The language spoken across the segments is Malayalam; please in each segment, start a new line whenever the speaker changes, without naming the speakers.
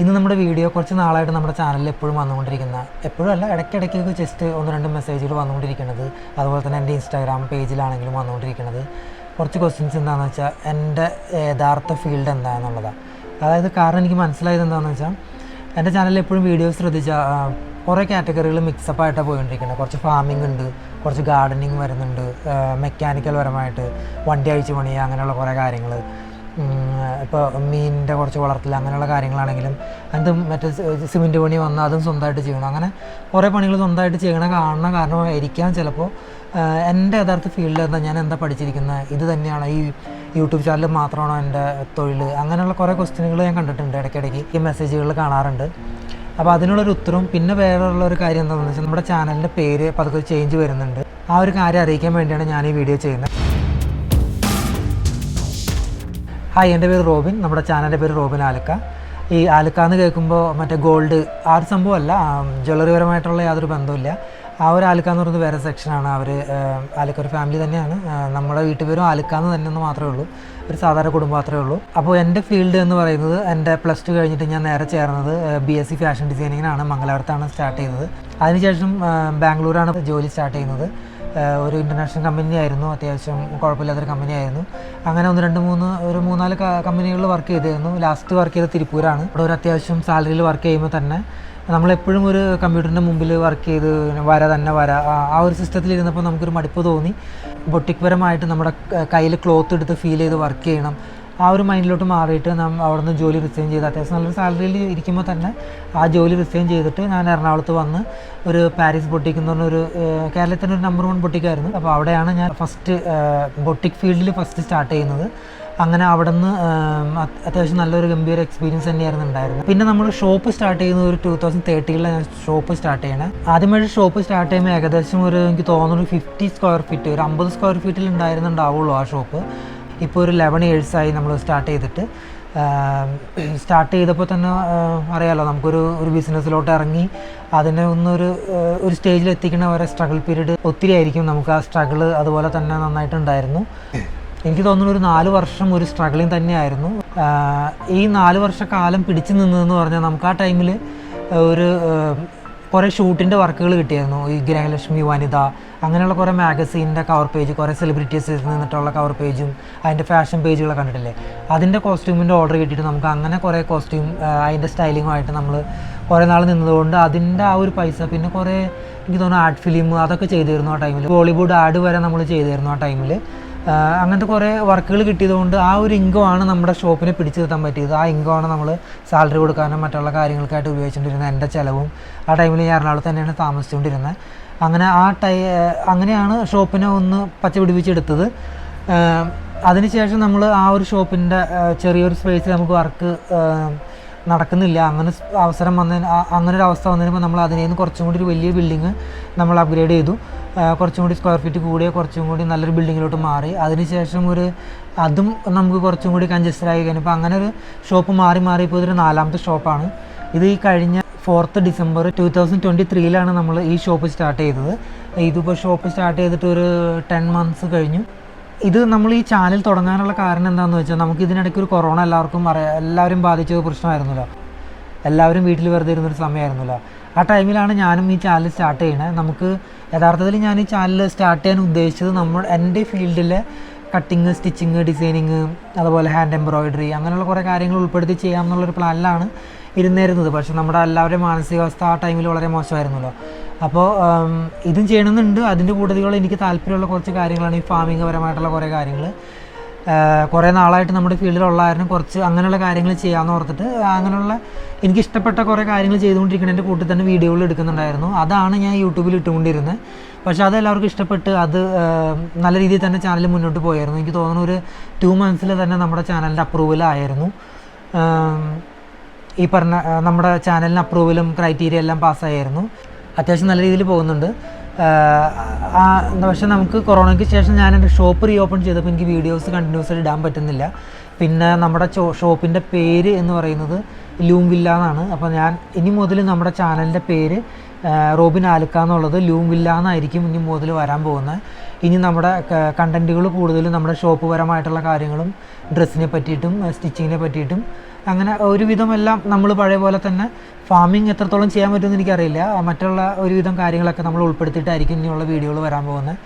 ഇന്ന് നമ്മുടെ വീഡിയോ കുറച്ച് നാളായിട്ട് നമ്മുടെ ചാനലിൽ എപ്പോഴും വന്നുകൊണ്ടിരിക്കുന്ന എപ്പോഴും അല്ല ഇടയ്ക്കിടയ്ക്കൊക്കെ ജസ്റ്റ് ഒന്ന് രണ്ട് മെസ്സേജുകൾ വന്നുകൊണ്ടിരിക്കുന്നത്. അതുപോലെ തന്നെ എന്റെ ഇൻസ്റ്റാഗ്രാം പേജിലാണെങ്കിലും വന്നുകൊണ്ടിരിക്കുന്നത്. കുറച്ച് ക്വസ്റ്റ്യൻസ് എന്താണെന്ന് വെച്ചാൽ എന്റെ യഥാർത്ഥ ഫീൽഡ് എന്താണെന്നുള്ളതാണ് അതായത് കാരണം എനിക്ക് മനസ്സിലായത് എന്താണെന്ന് വെച്ചാൽ എന്റെ ചാനലിൽ എപ്പോഴും വീഡിയോസ് ശ്രദ്ധിച്ച കുറേ കാറ്റഗറികൾ മിക്സപ്പ് ആയിട്ടാണ് പോയിക്കൊണ്ടിരിക്കുന്നത് കുറച്ച് ഫാമിംഗ് ഉണ്ട് കുറച്ച് ഗാർഡനിങ് വരുന്നുണ്ട് മെക്കാനിക്കൽ പരമായിട്ട് വണ്ടി അഴിച്ച് പണിയുക അങ്ങനെയുള്ള കുറേ കാര്യങ്ങൾ ഇപ്പോൾ മീനിന്റെ കുറച്ച് വളർത്തൽ അങ്ങനെയുള്ള കാര്യങ്ങളാണെങ്കിലും അതും മറ്റേ സിമെന്റ് പണി വന്നാൽ അതും സ്വന്തമായിട്ട് ചെയ്യണം. അങ്ങനെ കുറേ പണികൾ സ്വന്തമായിട്ട് ചെയ്യണ കാണുന്ന കാരണമായിരിക്കാം ചിലപ്പോൾ എന്റെ യഥാർത്ഥ ഫീൽഡിൽ എന്താ ഞാൻ എന്താ പഠിച്ചിരിക്കുന്നത്? ഇത് തന്നെയാണ്? ഈ യൂട്യൂബ് ചാനൽ മാത്രമാണോ എന്റെ തൊഴിൽ അങ്ങനെയുള്ള കുറേ ക്വസ്റ്റ്യനുകൾ ഞാൻ കണ്ടിട്ടുണ്ട് ഇടയ്ക്കിടയ്ക്ക്. ഈ മെസ്സേജുകൾ കാണാറുണ്ട്. അപ്പോൾ അതിനുള്ളൊരു ഉത്തരവും പിന്നെ വേറെ ഉള്ള ഒരു കാര്യം എന്താണെന്ന് വെച്ചാൽ നമ്മുടെ ചാനലിന്റെ പേര് പതുക്കെ ചേഞ്ച് വരുന്നുണ്ട്. ആ ഒരു കാര്യം അറിയിക്കാൻ വേണ്ടിയാണ് ഞാൻ ഈ വീഡിയോ ചെയ്യുന്നത്. ഹായ് എന്റെ പേര് റോബിൻ. നമ്മുടെ ചാനലിന്റെ പേര് റോബിൻ ആലക്ക. ഈ ആലക്ക എന്ന് കേൾക്കുമ്പോൾ മറ്റേ ഗോൾഡ് ആ ഒരു സംഭവമല്ല ജ്വല്ലറി പരമായിട്ടുള്ള യാതൊരു ബന്ധമില്ല ആ ഒരു ആലക്ക എന്ന് പറയുന്നത് വേറെ സെക്ഷനാണ്. അവർ ആലക്ക ഒരു ഫാമിലി തന്നെയാണ്. നമ്മുടെ വീട്ടുപേരും ആലക്ക എന്ന് തന്നെ മാത്രമേ ഉള്ളൂ. ഒരു സാധാരണ കുടുംബം മാത്രമേ ഉള്ളൂ. അപ്പോൾ എന്റെ ഫീൽഡ് എന്ന് പറയുന്നത് എന്റെ പ്ലസ് ടു കഴിഞ്ഞിട്ട് ഞാൻ നേരെ ചേർന്നത് ബി എസ് സി ഫാഷൻ ഡിസൈനിങ്ങിനാണ് മംഗലാപുരത്താണ് സ്റ്റാർട്ട് ചെയ്തത്. അതിനുശേഷം ബാംഗ്ലൂരാണ് ജോലി സ്റ്റാർട്ട് ചെയ്യുന്നത്. ഒരു ഇന്റർനാഷണൽ കമ്പനി ആയിരുന്നു. അത്യാവശ്യം കുഴപ്പമില്ലാത്തൊരു കമ്പനി ആയിരുന്നു. അങ്ങനെ ഒന്ന് രണ്ട് മൂന്ന് ഒരു മൂന്നാൽ കമ്പനികളിൽ വർക്ക് ചെയ്തിരുന്നു. ലാസ്റ്റ് വർക്ക് ചെയ്ത തിരുപ്പൂരാണ്. അവിടെ ഒരു അത്യാവശ്യം സാലറിയിൽ വർക്ക് ചെയ്യുമ്പോൾ തന്നെ നമ്മളെപ്പോഴും ഒരു കമ്പ്യൂട്ടറിന്റെ മുമ്പിൽ വർക്ക് ചെയ്ത് വര തന്നെ വര ആ- ആ ഒരു സിസ്റ്റത്തിൽ ഇരുന്നപ്പോൾ നമുക്കൊരു മടുപ്പ് തോന്നി. ബൊട്ടിക് പരമായിട്ട് നമ്മുടെ കയ്യിൽ ക്ലോത്ത് എടുത്ത് ഫീൽ ചെയ്ത് വർക്ക് ചെയ്യണം. ആ ഒരു മൈൻഡിലോട്ട് മാറിയിട്ട് നാം അവിടെ നിന്ന് ജോലി റിസൈൻ ചെയ്ത് അത്യാവശ്യം നല്ലൊരു സാലറിയിൽ ഇരിക്കുമ്പോൾ തന്നെ ആ ജോലി റിസൈൻ ചെയ്തിട്ട് ഞാൻ എറണാകുളത്ത് വന്ന് ഒരു പാരീസ് ബൊട്ടിക് എന്ന് പറഞ്ഞൊരു കേരളത്തിന്റെ ഒരു നമ്പർ വൺ ബൊട്ടിക്കായിരുന്നു അപ്പോൾ അവിടെയാണ് ഞാൻ ഫസ്റ്റ് ബൊട്ടിക് ഫീൽഡിൽ ഫസ്റ്റ് സ്റ്റാർട്ട് ചെയ്യുന്നത്. അങ്ങനെ അവിടെ നിന്ന് അത്യാവശ്യം നല്ലൊരു ഗംഭീര എക്സ്പീരിയൻസ് തന്നെയായിരുന്നു ഉണ്ടായിരുന്നത്. പിന്നെ നമ്മൾ ഷോപ്പ് സ്റ്റാർട്ട് ചെയ്യുന്നത് ഒരു ടൂ തൗസൻഡ് തേർട്ടിയിലാണ് ഞാൻ ഷോപ്പ് സ്റ്റാർട്ട് ചെയ്യണേ. ആദ്യമായിട്ട് ഷോപ്പ് സ്റ്റാർട്ട് ചെയ്യുമ്പോൾ ഏകദേശം ഒരു എനിക്ക് തോന്നുന്നു ഫിഫ്റ്റി സ്ക്വയർ ഫീറ്റ് ഒരു അമ്പത് സ്ക്വയർ ഫീറ്റിൽ ഉണ്ടായിരുന്നുണ്ടാവുള്ളൂ ആ ഷോപ്പ് ഇപ്പോൾ ഒരു ലെവൻ ഇയേഴ്സായി നമ്മൾ സ്റ്റാർട്ട് ചെയ്തിട്ട്. സ്റ്റാർട്ട് ചെയ്തപ്പോൾ തന്നെ അറിയാലോ നമുക്കൊരു ഒരു ബിസിനസ്സിലോട്ട് ഇറങ്ങി അതിനെ ഒന്നൊരു ഒരു സ്റ്റേജിൽ എത്തിക്കുന്ന വരെ സ്ട്രഗിൾ പീരീഡ് ഒത്തിരി ആയിരിക്കും നമുക്ക് ആ സ്ട്രഗിൾ അതുപോലെ തന്നെ നന്നായിട്ടുണ്ടായിരുന്നു. എനിക്ക് തോന്നുന്നു ഒരു നാല് വർഷം ഒരു സ്ട്രഗിളിങ് തന്നെയായിരുന്നു. ഈ നാല് വർഷ കാലം പിടിച്ചു നിന്നതെന്ന് പറഞ്ഞാൽ നമുക്ക് ആ ടൈമിൽ ഒരു കുറേ ഷൂട്ടിന്റെ വർക്കുകൾ കിട്ടിയായിരുന്നു. ഈ ഗ്രഹലക്ഷ്മി വനിത അങ്ങനെയുള്ള കുറേ മാഗസീനിന്റെ കവർ പേജ് കുറേ സെലിബ്രിറ്റീസിൽ നിന്നിട്ടുള്ള കവർ പേജും അതിന്റെ ഫാഷൻ പേജുകളൊക്കെ കണ്ടിട്ടില്ലേ? അതിന്റെ കോസ്റ്റ്യൂമിന്റെ ഓർഡർ കിട്ടിയിട്ട് നമുക്ക് അങ്ങനെ കുറേ കോസ്റ്റ്യൂം അതിന്റെ സ്റ്റൈലിങ്ങുമായിട്ട് നമ്മൾ കുറേ നാൾ നിന്നതുകൊണ്ട് അതിന്റെ ആ ഒരു പൈസ പിന്നെ കുറേ എനിക്ക് തോന്നുന്നു ആർട്ട് ഫിലിം അതൊക്കെ ചെയ്തിരുന്നു ആ ടൈമിൽ ബോളിവുഡ് ആഡ് വരെ നമ്മൾ ചെയ്തിരുന്നു ആ ടൈമിൽ അങ്ങനത്തെ കുറേ വർക്കുകൾ കിട്ടിയതുകൊണ്ട് ആ ഒരു ഇൻകമാണ് നമ്മുടെ ഷോപ്പിനെ പിടിച്ചു നിർത്താൻ പറ്റിയത്. ആ ഇൻകമാണ് നമ്മൾ സാലറി കൊടുക്കാനും മറ്റുള്ള കാര്യങ്ങൾക്കായിട്ട് ഉപയോഗിച്ചുകൊണ്ടിരുന്നത് എന്റെ ചിലവും ആ ടൈമിൽ ഞാൻ എറണാകുളത്ത് തന്നെയാണ് താമസിച്ചുകൊണ്ടിരുന്നത്. അങ്ങനെ ആ ടൈ അങ്ങനെയാണ് ഷോപ്പിനെ ഒന്ന് പച്ച പിടിപ്പിച്ചെടുത്തത് ആഹ് അതിനുശേഷം നമ്മൾ ആ ഒരു ഷോപ്പിന്റെ ചെറിയൊരു സ്പേസിൽ നമുക്ക് വർക്ക് നടക്കുന്നില്ല. അങ്ങനെ അവസരം വന്നതിന് അങ്ങനെ ഒരു അവസ്ഥ വന്നതിന് നമ്മൾ അതിനേന്ന് നിന്ന് കുറച്ചും കൂടി ഒരു വലിയ ബിൽഡിങ് നമ്മൾ അപ്ഗ്രേഡ് ചെയ്തു. കുറച്ചും കൂടി സ്ക്വയർ ഫീറ്റ് കൂടിയ കുറച്ചും കൂടി നല്ലൊരു ബിൽഡിങ്ങിലോട്ട് മാറി. അതിനുശേഷം ഒരു അതും നമുക്ക് കുറച്ചും കൂടി കൺജസ്റ്റഡ് ആയി കഴിഞ്ഞപ്പോൾ അങ്ങനെ ഒരു ഷോപ്പ് മാറി മാറി ഇപ്പോൾ ഇതൊരു നാലാമത്തെ ഷോപ്പാണ് ഇത് ഈ കഴിഞ്ഞ fourth December two thousand twenty ത്രീയിലാണ് നമ്മൾ ഈ ഷോപ്പ് സ്റ്റാർട്ട് ചെയ്തത്. ഇതിപ്പോൾ ഷോപ്പ് സ്റ്റാർട്ട് ചെയ്തിട്ട് ഒരു ടെൻ മന്ത്സ് കഴിഞ്ഞു. ഇത് നമ്മൾ ഈ ചാനൽ തുടങ്ങാനുള്ള കാരണം എന്താണെന്ന് വെച്ചാൽ നമുക്ക് ഇതിനിടയ്ക്ക് ഒരു കൊറോണ എല്ലാവർക്കും അറിയാം എല്ലാവരും ബാധിച്ച പ്രശ്നമായിരുന്നല്ലോ. എല്ലാവരും വീട്ടിൽ വെറുതെ ഇരുന്നൊരു സമയമായിരുന്നല്ലോ. ആ ടൈമിലാണ് ഞാനും ഈ ചാനൽ സ്റ്റാർട്ട് ചെയ്യണത് നമുക്ക് യഥാർത്ഥത്തിൽ ഞാൻ ഈ ചാനൽ സ്റ്റാർട്ട് ചെയ്യാൻ ഉദ്ദേശിച്ചത് നമ്മൾ എന്റെ ഫീൽഡിലെ കട്ടിങ് സ്റ്റിച്ചിങ് ഡിസൈനിങ് അതുപോലെ ഹാൻഡ് എംബ്രോയിഡറി അങ്ങനെയുള്ള കുറേ കാര്യങ്ങൾ ഉൾപ്പെടുത്തി ചെയ്യാമെന്നുള്ളൊരു പ്ലാനിലാണ് ഇരുന്നിരുന്നത്. പക്ഷേ നമ്മുടെ എല്ലാവരുടെയും മാനസികാവസ്ഥ ആ ടൈമിൽ വളരെ മോശമായിരുന്നല്ലോ. അപ്പോൾ ഇതും ചെയ്യണമെന്നുണ്ട്. അതിന്റെ കൂടുതലുകൾ എനിക്ക് താല്പര്യമുള്ള കുറച്ച് കാര്യങ്ങളാണ് ഈ ഫാമിംഗ് പരമായിട്ടുള്ള കുറേ കാര്യങ്ങൾ കുറേ നാളായിട്ട് നമ്മുടെ ഫീൽഡിലുള്ളായിരുന്നു കുറച്ച് അങ്ങനെയുള്ള കാര്യങ്ങൾ ചെയ്യാമെന്ന് ഓർത്തിട്ട് അങ്ങനെയുള്ള എനിക്ക് ഇഷ്ടപ്പെട്ട കുറേ കാര്യങ്ങൾ ചെയ്തുകൊണ്ടിരിക്കുന്നതിന്റെ കൂട്ടിൽ തന്നെ വീഡിയോകൾ എടുക്കുന്നുണ്ടായിരുന്നു. അതാണ് ഞാൻ യൂട്യൂബിൽ ഇട്ടുകൊണ്ടിരുന്നത്. പക്ഷേ അത് എല്ലാവർക്കും ഇഷ്ടപ്പെട്ട് അത് നല്ല രീതിയിൽ തന്നെ ചാനൽ മുന്നോട്ട് പോയായിരുന്നു. എനിക്ക് തോന്നുന്നു ഒരു ടു മന്ത്സിൽ തന്നെ നമ്മുടെ ചാനലിന്റെ അപ്രൂവലായിരുന്നു ഈ പറഞ്ഞ നമ്മുടെ ചാനലിന് അപ്രൂവലും ക്രൈറ്റീരിയ എല്ലാം പാസ്സായിരുന്നു അത്യാവശ്യം നല്ല രീതിയിൽ പോകുന്നുണ്ട്. പക്ഷേ നമുക്ക് കൊറോണയ്ക്ക് ശേഷം ഞാൻ എന്റെ ഷോപ്പ് റീ ഓപ്പൺ ചെയ്തപ്പോൾ എനിക്ക് വീഡിയോസ് കണ്ടിന്യൂസ് ആയിട്ട് ഇടാൻ പറ്റുന്നില്ല. പിന്നെ നമ്മുടെ ഷോപ്പിന്റെ പേര് എന്ന് പറയുന്നത് ലൂം വില്ല എന്നാണ്. അപ്പോൾ ഞാൻ ഇനി മുതൽ നമ്മുടെ ചാനലിന്റെ പേര് റോബിൻ ആലുക്ക എന്നുള്ളത് ലൂം വില്ല എന്നായിരിക്കും ഇനി മുതൽ വരാൻ പോകുന്നത്. ഇനി നമ്മുടെ കണ്ടന്റുകൾ കൂടുതലും നമ്മുടെ ഷോപ്പ് പരമായിട്ടുള്ള കാര്യങ്ങളും ഡ്രസ്സിനെ പറ്റിയിട്ടും സ്റ്റിച്ചിങ്ങിനെ പറ്റിയിട്ടും അങ്ങനെ ഒരുവിധം എല്ലാം നമ്മൾ പഴയ പോലെ തന്നെ ഫാമിംഗ് എത്രത്തോളം ചെയ്യാൻ പറ്റുമെന്ന് എനിക്കറിയില്ല. മറ്റുള്ള ഒരുവിധം കാര്യങ്ങളൊക്കെ നമ്മൾ ഉൾപ്പെടുത്തിയിട്ടായിരിക്കും ഇനിയുള്ള വീഡിയോകൾ വരാൻ പോകുന്നത്.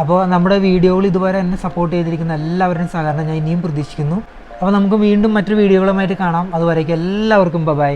അപ്പോൾ നമ്മുടെ വീഡിയോകൾ ഇതുവരെ എന്നെ സപ്പോർട്ട് ചെയ്തിരിക്കുന്ന എല്ലാവരുടെയും സഹകരണം ഞാൻ ഇനിയും പ്രതീക്ഷിക്കുന്നു. അപ്പോൾ നമുക്ക് വീണ്ടും മറ്റു വീഡിയോകളുമായിട്ട് കാണാം. അതുവരേക്കും എല്ലാവർക്കും ബൈ